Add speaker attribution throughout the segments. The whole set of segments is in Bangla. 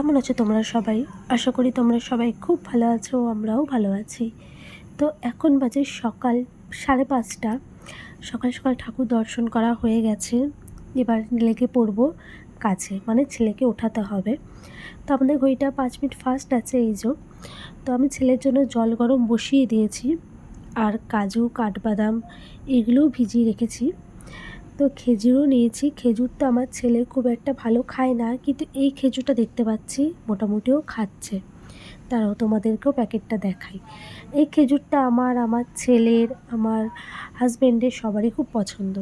Speaker 1: আছো তোমরা সবাই? আশা করি তোমরা সবাই খুব ভালো আছো, আমরাও ভালো আছি। তো এখন বাজে সকাল সাড়ে পাঁচটা। সকাল সকাল ঠাকুর দর্শন করা হয়ে গেছে। এবার লেগে পড়ব কাছে মানে ছেলেকে ওঠাতে হবে। তো আমাদের ঘড়িটা পাঁচ মিনিট ফাস্ট আছে এই যে। তো আমি ছেলের জন্য জল গরম বসিয়ে দিয়েছি। আর কাজু, কাঠবাদাম এগুলোও ভিজিয়ে রেখেছি। তো খেজুরও নিয়েছি। খেজুরটা আমার ছেলে খুব একটা ভালো খায় না, কিন্তু এই খেজুরটা দেখতে পাচ্ছি, মোটামুটিও খাচ্ছে। তারাও তোমাদেরকেও প্যাকেটটা দেখাই। এই খেজুরটা আমার আমার ছেলের, আমার হাজব্যান্ডের সবারই খুব পছন্দ।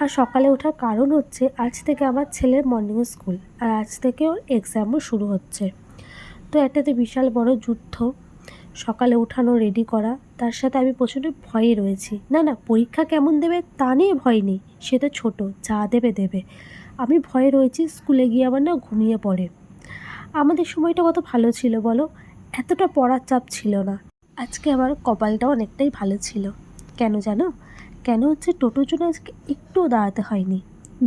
Speaker 1: আর সকালে ওঠার কারণ হচ্ছে, আজ থেকে আমার ছেলের মর্নিং স্কুল আর আজ থেকে ওর এক্সামও শুরু হচ্ছে। তো একটাতে বিশাল বড় যুদ্ধ। সকালে উঠানো রেডি করা, তার সাথে আমি প্রচণ্ড ভয়ে রয়েছি। না না, পরীক্ষা কেমন দেবে তা নিয়ে ভয় নেই, সে তো ছোটো, যা দেবে দেবে। আমি ভয়ে রয়েছি, স্কুলে গিয়ে আবার না ঘুমিয়ে পড়ে। আমাদের সময়টা কত ভালো ছিল বলো? এতটা পড়ার চাপ ছিল না। আজকে আমার কপালটা অনেকটাই ভালো ছিল। কেন জানো? কেন হচ্ছে টোটোর জন্য আজকে একটুও দাঁড়াতে হয়নি।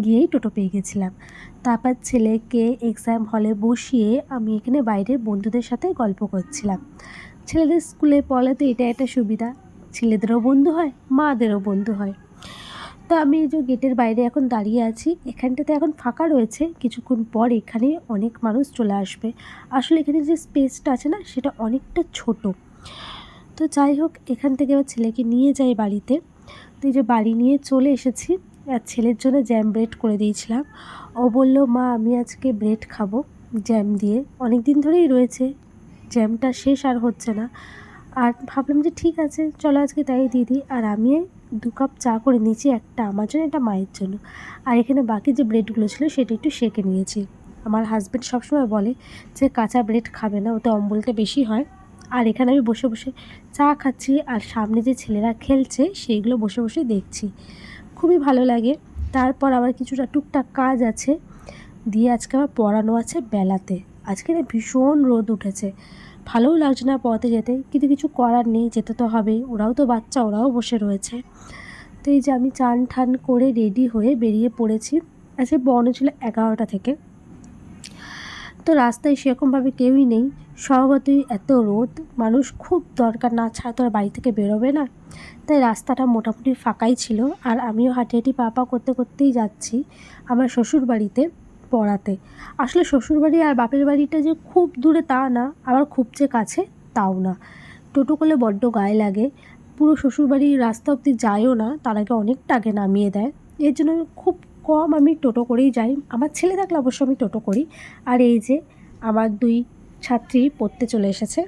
Speaker 1: গিয়েই টোটো পেয়ে গেছিলাম। তারপর ছেলেকে এক্সাম হলে বসিয়ে আমি এখানে বাইরের বন্ধুদের সাথে গল্প করছিলাম। ছেলেদের স্কুলে পড়াতে এটা একটা সুবিধা। ছেলেদেরও বন্ধু হয়, মাদেরও বন্ধু হয়। তো আমি এই যে গেটের বাইরে এখন দাঁড়িয়ে আছি, এখানটাতে এখন ফাঁকা রয়েছে, কিছুক্ষণ পর এখানে অনেক মানুষ চলে আসবে। আসলে এখানে যে স্পেসটা আছে না, সেটা অনেকটা ছোট। তো যাই হোক, এখান থেকে আবার ছেলেকে নিয়ে যাই বাড়িতে। তো এই যে বাড়ি নিয়ে চলে এসেছি, আর ছেলের জন্য জ্যাম ব্রেড করে দিয়েছিলাম। ও বলল, মা, আমি আজকে ব্রেড খাব, জ্যাম দিয়ে। অনেক দিন ধরেই রয়েছে জ্যামটা শেষ আর হচ্ছে না। আর ভাবলাম যে ঠিক আছে, চলো আজকে তাই দিয়ে দিই। আর আমি দু কাপ চা করে নিয়েছি, একটা আমার জন্য, একটা মায়ের জন্য। আর এখানে বাকি যে ব্রেডগুলো ছিল, সেটা একটু সেঁকে নিয়েছি। আমার হাজব্যান্ড সবসময় বলে যে কাঁচা ব্রেড খাবে না, ওতে অম্বলটা বেশি হয়। আর এখানে আমি বসে বসে চা খাচ্ছি, আর সামনে যে ছেলেরা খেলছে, সেইগুলো বসে বসে দেখছি। খুবই ভালো লাগে। তারপর আবার কিছুটা টুকটাক কাজ আছে। দিয়ে আজকে আমার পড়ানো আছে বেলাতে। আজকে না ভীষণ রোদ উঠেছে। ভালোও লাগছে না পথে যেতে, কিন্তু কিছু করার নেই, যেতে তো হবেই ওরাও তো বাচ্চা, ওরাও বসে রয়েছে। তো এই যে আমি চান ঠান করে রেডি হয়ে বেরিয়ে পড়েছি। আজকে বর্ণ ছিল এগারোটা থেকে। তো রাস্তায় সেরকমভাবে কেউই নেই। স্বভাবতই এত রোদ, মানুষ খুব দরকার না ছাড়া তো আর বাড়ি থেকে বেরোবে না। তাই রাস্তাটা মোটামুটি ফাঁকাই ছিল। আর আমিও হাঁটি হাঁটি পা পা করতে করতেই যাচ্ছি আমার শ্বশুর বাড়িতে পড়াতে। আসলে শ্বশুরবাড়ি আর বাপের বাড়িটা যে খুব দূরে তা না, আবার খুব যে কাছে তাও না। টোটো করলে বড্ড গায়ে লাগে। পুরো শ্বশুরবাড়ির রাস্তা অবধি যায়ও না, তার আগে অনেকটা আগে নামিয়ে দেয়। এর জন্য খুব কম আমি টোটো করেই যাই। আমার ছেলে থাকলে অবশ্য আমি টোটো করি। আর এই যে আমার দুই ছাত্রী পড়তে চলে এসেছে।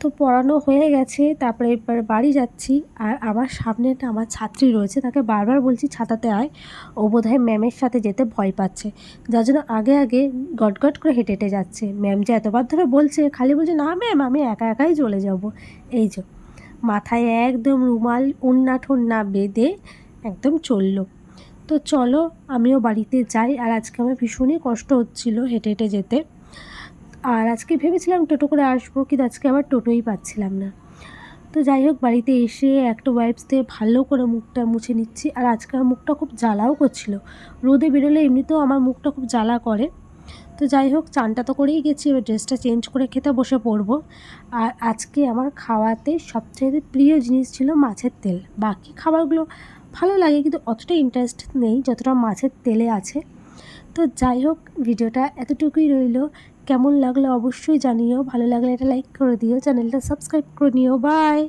Speaker 1: তো পড়ানো হয়ে গেছে, তারপরে এবার বাড়ি যাচ্ছি। আর আমার সামনে একটা আমার ছাত্রী রয়েছে, তাকে বারবার বলছি ছাতাতে আয়। ও বোধহয় ম্যামের সাথে যেতে ভয় পাচ্ছে। যার জন্য আগে আগে গটগট করে হেঁটে হেঁটে যাচ্ছে। ম্যাম যে এতবার ধরে বলছে, খালি বলছে, না ম্যাম, আমি একা একাই চলে যাব। এই যে, মাথায় একদম রুমাল, উন্না ঠুন্না বেঁধে একদম চলল। তো চলো, আমিও বাড়িতে যাই। আর আজকে আমার ভীষণই কষ্ট হচ্ছিল হেঁটে হেঁটে যেতে। আর আজকে ভেবেছিলাম টোটো করে আসব, কিন্তু আজকে আবার টোটোই পাচ্ছিলাম না। তো যাই হোক, বাড়িতে এসে একটা ওয়াইপস দিয়ে ভালো করে মুখটা মুছে নিচ্ছি। আর আজকে আমার মুখটা খুব জ্বালাও করছিল। রোদে বেরোলে এমনিতেও আমার মুখটা খুব জ্বালা করে। তো যাই হোক, চানটা তো করেই গেছি, এবার ড্রেসটা চেঞ্জ করে খেতে বসে পড়ব। আর আজকে আমার খাওয়াতে সবচেয়ে প্রিয় জিনিস ছিল মাছের তেল। বাকি খাবারগুলো ভালো লাগে, কিন্তু অতটা ইন্টারেস্ট নেই, যতটা মাছের তেলে আছে। তো যাই হোক, ভিডিওটা এতটুকুই রইল। কেমন লাগল অবশ্যই জানিও, ভালো লাগলে এটা লাইক করে দিও চ্যানেলটা সাবস্ক্রাইব করে নিও বাই